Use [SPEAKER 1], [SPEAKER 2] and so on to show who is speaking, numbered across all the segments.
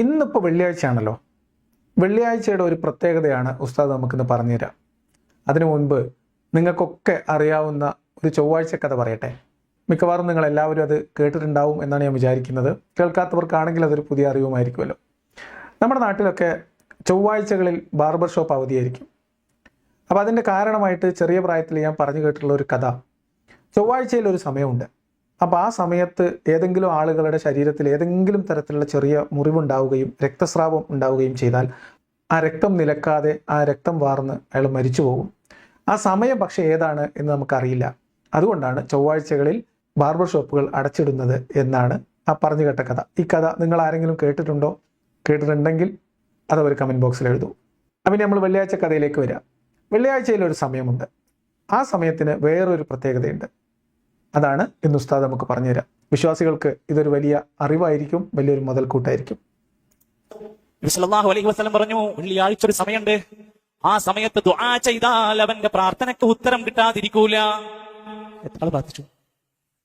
[SPEAKER 1] ഇന്നിപ്പോൾ വെള്ളിയാഴ്ചയാണല്ലോ. വെള്ളിയാഴ്ചയുടെ ഒരു പ്രത്യേകതയാണ് ഉസ്താദ് നമുക്കിന്ന് പറഞ്ഞുതരാം. അതിനു മുൻപ് നിങ്ങൾക്കൊക്കെ അറിയാവുന്ന ഒരു ചൊവ്വാഴ്ച കഥ പറയട്ടെ. മിക്കവാറും നിങ്ങൾ എല്ലാവരും അത് കേട്ടിട്ടുണ്ടാവും എന്നാണ് ഞാൻ വിചാരിക്കുന്നത്. കേൾക്കാത്തവർക്കാണെങ്കിൽ അതൊരു പുതിയ അറിവുമായിരിക്കുമല്ലോ. നമ്മുടെ നാട്ടിലൊക്കെ ചൊവ്വാഴ്ചകളിൽ ബാർബർ ഷോപ്പ് അവധിയായിരിക്കും. അപ്പോൾ അതിന്റെ കാരണമായിട്ട് ചെറിയ പ്രായത്തിൽ ഞാൻ പറഞ്ഞു കേട്ടിട്ടുള്ള ഒരു കഥ. ചൊവ്വാഴ്ചയിൽ ഒരു സമയമുണ്ട്. അപ്പോൾ ആ സമയത്ത് ഏതെങ്കിലും ആളുകളുടെ ശരീരത്തിൽ ഏതെങ്കിലും തരത്തിലുള്ള ചെറിയ മുറിവുണ്ടാവുകയും രക്തസ്രാവം ഉണ്ടാവുകയും ചെയ്താൽ ആ രക്തം നിലക്കാതെ ആ രക്തം വാർന്ന് അയാൾ മരിച്ചു പോകും. ആ സമയം പക്ഷേ ഏതാണ് എന്ന് നമുക്കറിയില്ല. അതുകൊണ്ടാണ് ചൊവ്വാഴ്ചകളിൽ ബാർബർ ഷോപ്പുകൾ അടച്ചിടുന്നത് എന്നാണ് ആ പറഞ്ഞു കേട്ട കഥ. ഈ കഥ നിങ്ങൾ ആരെങ്കിലും കേട്ടിട്ടുണ്ടോ? കേട്ടിട്ടുണ്ടെങ്കിൽ അത് ഒരു കമന്റ് ബോക്സിൽ എഴുതൂ. അപ്പം നമ്മൾ വെള്ളിയാഴ്ച കഥയിലേക്ക് വരാം. വെള്ളിയാഴ്ചയിൽ ഒരു സമയമുണ്ട്. ആ സമയത്തിന് വേറൊരു പ്രത്യേകതയുണ്ട്. അതാണ് ഇന്ന് ഉസ്താദ് നമുക്ക് പറഞ്ഞുതരാം. വിശ്വാസികൾക്ക് ഇതൊരു വലിയ അറിവായിരിക്കും വലിയൊരു മുതൽക്കൂട്ടായിരിക്കും.
[SPEAKER 2] സല്ലല്ലാഹു അലൈഹി പറഞ്ഞു വെള്ളിയാഴ്ച ഒരു സമയമുണ്ട്. ആ സമയത്ത് ദുആ ചെയ്താൽ അവന്റെ പ്രാർത്ഥനയ്ക്ക് ഉത്തരം കിട്ടാതിരിക്കൂല. എത്ര ആൾ പ്രാർത്ഥിച്ചു?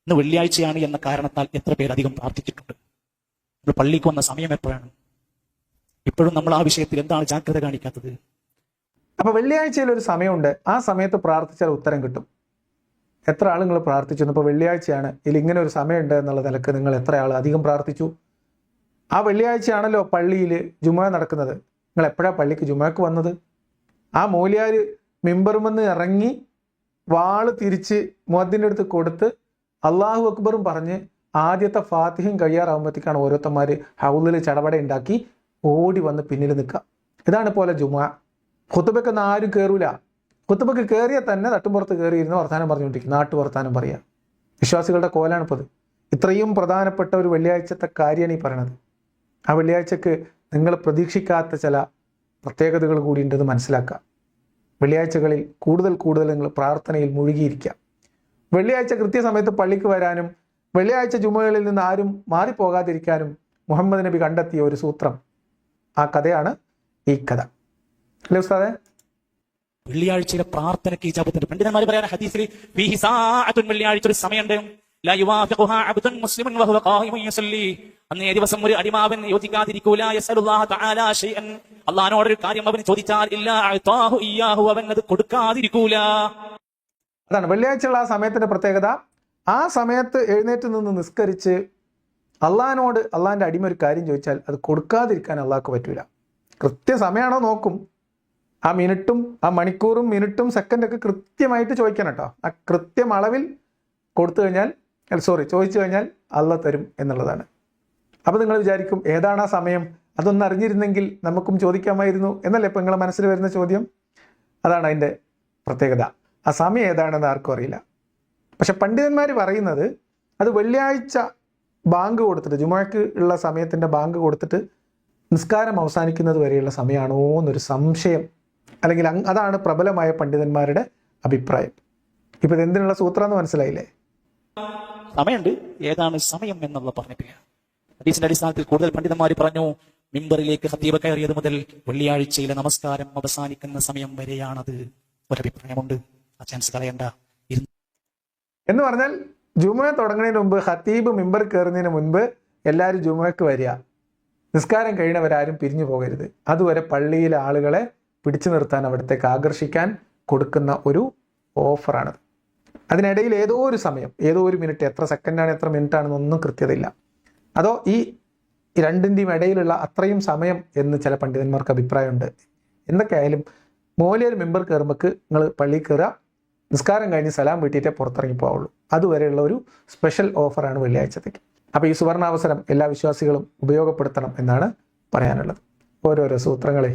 [SPEAKER 2] ഇന്ന് വെള്ളിയാഴ്ചയാണ് എന്ന കാരണത്താൽ എത്ര പേർ അധികം പ്രാർത്ഥിച്ചിട്ടുണ്ട്? നമ്മൾ പള്ളിക്ക് വന്ന സമയം എപ്പോഴാണ്? ഇപ്പോഴും നമ്മൾ ആ വിഷയത്തിൽ എന്താണ് ജാഗ്രത കാണിക്കാത്തത്?
[SPEAKER 1] അപ്പൊ വെള്ളിയാഴ്ചയിൽ ഒരു സമയമുണ്ട്. ആ സമയത്ത് പ്രാർത്ഥിച്ചാൽ ഉത്തരം കിട്ടും. എത്ര നിങ്ങൾ പ്രാർത്ഥിച്ചു ഇപ്പോൾ വെള്ളിയാഴ്ചയാണ്. ഇതിൽ ഇങ്ങനെ ഒരു സമയമുണ്ട് എന്നുള്ള നിലയ്ക്ക് നിങ്ങൾ എത്ര ആൾ അധികം പ്രാർത്ഥിച്ചു? ആ വെള്ളിയാഴ്ചയാണല്ലോ പള്ളിയിൽ ജുമ നടക്കുന്നത്. നിങ്ങൾ എപ്പോഴാണ് പള്ളിക്ക് ജുമാക്ക് വന്നത്? ആ മൂലിയാർ മിമ്പറുമെന്ന് ഇറങ്ങി വാൾ തിരിച്ച് മുഹദ്ദിന്റെ അടുത്ത് കൊടുത്ത് അള്ളാഹു അക്ബറും പറഞ്ഞ് ആദ്യത്തെ ഫാത്തിഹയും കഴിയാറാകുമ്പോഴത്തേക്കാണ് ഓരോരുത്തന്മാർ ഹൗലിൽ ചടപട ഉണ്ടാക്കി ഓടി വന്ന് പിന്നിൽ നിൽക്കുക. ഇതാണ് പോലെ ജുമ. ഹുത്തുബയ്ക്കൊന്നും ആരും കയറൂല ഖുത്തുബക്ക് കയറിയാൽ തന്നെ തട്ടുമ്പുറത്ത് കയറിയിരുന്ന് വർത്താനം പറഞ്ഞുകൊണ്ടിരിക്കും. നാട്ടു വർത്താനം പറയുക വിശ്വാസികളുടെ കോലാണ് കോലാണിപ്പത് ഇത്രയും പ്രധാനപ്പെട്ട ഒരു വെള്ളിയാഴ്ചത്തെ കാര്യമാണ് ഈ പറയണത്. ആ വെള്ളിയാഴ്ചക്ക് നിങ്ങൾ പ്രതീക്ഷിക്കാത്ത ചില പ്രത്യേകതകൾ കൂടി ഉണ്ടെന്ന് മനസ്സിലാക്കുക വെള്ളിയാഴ്ചകളിൽ കൂടുതൽ കൂടുതൽ നിങ്ങൾ പ്രാർത്ഥനയിൽ മുഴുകിയിരിക്കുക. വെള്ളിയാഴ്ച കൃത്യസമയത്ത് പള്ളിക്ക് വരാനും വെള്ളിയാഴ്ച ജുമകളിൽ നിന്ന് ആരും മാറിപ്പോകാതിരിക്കാനും മുഹമ്മദ് നബി കണ്ടെത്തിയ ഒരു സൂത്രം. ആ കഥയാണ് ഈ കഥ. അല്ലേ ഉസ്താദേ?
[SPEAKER 2] വെള്ളിയാഴ്ചയിലെ പ്രാർത്ഥനയ്ക്ക് ഇജാബത്തുണ്ട് പണ്ഡിതന്മാർ പറയാൻ ഹദീസിൽ വെള്ളിയാഴ്ച ഒരു സമയമുണ്ട്. അന്നേ ദിവസം ഒരു അടിമാവൻ യോജിക്കാതിരിക്കൂല അള്ളഹാനോട് ഒരു കാര്യം അവൻ ചോദിച്ചാൽ ഇല്ല അവൻ അത് കൊടുക്കാതിരിക്കൂല.
[SPEAKER 1] അതാണ്. വെള്ളിയാഴ്ചയുള്ള ആ സമയത്തിന്റെ പ്രത്യേകത ആ സമയത്ത് എഴുന്നേറ്റ് നിന്ന് നിസ്കരിച്ച് അള്ളഹാനോട് അള്ളാഹാന്റെ അടിമ ഒരു കാര്യം ചോദിച്ചാൽ അത് കൊടുക്കാതിരിക്കാൻ അള്ളാഹ്ക്ക് പറ്റൂല. കൃത്യസമയമാണോ നോക്കും. ആ മിനിറ്റും ആ മണിക്കൂറും മിനിറ്റും സെക്കൻഡൊക്കെ കൃത്യമായിട്ട് ചോദിക്കണം കേട്ടോ. ആ കൃത്യം അളവിൽ കൊടുത്തു കഴിഞ്ഞാൽ സോറി ചോദിച്ചു കഴിഞ്ഞാൽ അല്ല തരും എന്നുള്ളതാണ്. അപ്പോൾ നിങ്ങൾ വിചാരിക്കും ഏതാണ് ആ സമയം? അതൊന്ന് അറിഞ്ഞിരുന്നെങ്കിൽ നമുക്കും ചോദിക്കാമായിരുന്നു. എന്നല്ലേ ഇപ്പം നിങ്ങളെ മനസ്സിൽ വരുന്ന ചോദ്യം? അതാണ് അതിന്റെ പ്രത്യേകത. ആ സമയം ഏതാണെന്ന് ആർക്കും അറിയില്ല. പക്ഷെ പണ്ഡിതന്മാർ പറയുന്നത് അത് വെള്ളിയാഴ്ച ബാങ്ക് കൊടുത്തിട്ട് ജുമയ്ക്ക് ഉള്ള സമയത്തിന്റെ ബാങ്ക് കൊടുത്തിട്ട് നിസ്കാരം അവസാനിക്കുന്നത് വരെയുള്ള സമയമാണോ എന്നൊരു സംശയം അല്ലെങ്കിൽ അതാണ് പ്രബലമായ പണ്ഡിതന്മാരുടെ അഭിപ്രായം. ഇപ്പം ഇത് എന്തിനുള്ള സൂത്രം എന്ന് മനസ്സിലായില്ലേ?
[SPEAKER 2] സമയമുണ്ട്. ഏതാണ് സമയം എന്നുള്ള പറഞ്ഞിട്ടില്ല. ഹദീസിന്റെ അടിസ്ഥാനത്തിൽ കൂടുതൽ പണ്ഡിതന്മാർ പറഞ്ഞു മിമ്പറിലേക്ക് ഹത്തീബ് കയറിയത് മുതൽ വെള്ളിയാഴ്ചയിലെ നമസ്കാരം അവസാനിക്കുന്ന സമയം വരെയാണത്. ഒരഭിപ്രായമുണ്ട്. ആ ചാൻസ് കളയണ്ട.
[SPEAKER 1] എന്ന് പറഞ്ഞാൽ ജുമ തുടങ്ങുന്നതിന് മുമ്പ് ഹത്തീബ് മിമ്പർ കയറുന്നതിന് മുൻപ് എല്ലാവരും ജുമയ്ക്ക് വരിക. നിസ്കാരം കഴിയണവരാരും പിരിഞ്ഞു പോകരുത്. അതുവരെ പള്ളിയിലെ ആളുകളെ പിടിച്ചു നിർത്താൻ അവിടത്തേക്ക് ആകർഷിക്കാൻ കൊടുക്കുന്ന ഒരു ഓഫറാണത് അതിനിടയിൽ ഏതോ ഒരു സമയം ഏതോ ഒരു മിനിറ്റ് എത്ര സെക്കൻഡാണ് എത്ര മിനിറ്റ് ആണെന്നൊന്നും കൃത്യതയില്ല. അതോ ഈ രണ്ടിന്റെയും ഇടയിലുള്ള അത്രയും സമയം എന്ന് ചില പണ്ഡിതന്മാർക്ക് അഭിപ്രായമുണ്ട്. എന്തൊക്കെയായാലും മോലിയർ മെമ്പർ കയറുമ്പോൾ നിങ്ങൾ പള്ളി കയറുക നിസ്കാരം കഴിഞ്ഞ് സലാം വീട്ടിയിട്ടേ പുറത്തിറങ്ങി പോവുള്ളൂ അതുവരെയുള്ള ഒരു സ്പെഷ്യൽ ഓഫറാണ് വെള്ളിയാഴ്ചത്തേക്ക്. അപ്പോൾ ഈ സുവർണാവസരം എല്ലാ വിശ്വാസികളും ഉപയോഗപ്പെടുത്തണം എന്നാണ് പറയാനുള്ളത്. ഓരോരോ സൂത്രങ്ങളെ